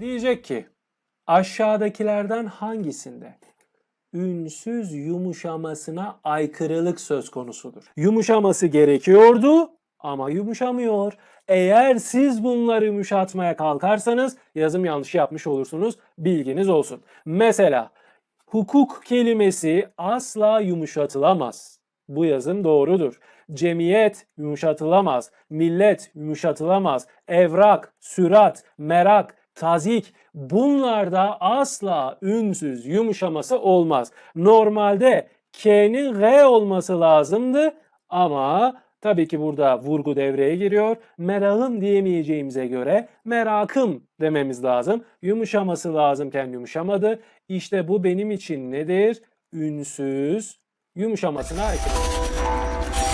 diyecek ki aşağıdakilerden hangisinde ünsüz yumuşamasına aykırılık söz konusudur? Yumuşaması gerekiyordu ama yumuşamıyor. Eğer siz bunları yumuşatmaya kalkarsanız yazım yanlışı yapmış olursunuz. Bilginiz olsun. Mesela hukuk kelimesi asla yumuşatılamaz. Bu yazım doğrudur. Cemiyet yumuşatılamaz. Millet yumuşatılamaz. Evrak, sürat, merak, tazik bunlarda asla ünsüz yumuşaması olmaz. Normalde K'nin G olması lazımdı ama tabii ki burada vurgu devreye giriyor. Merakım diyemeyeceğimize göre merakım dememiz lazım. Yumuşaması lazımken yumuşamadı. İşte bu benim için nedir? Ünsüz yumuşamasına aykırı.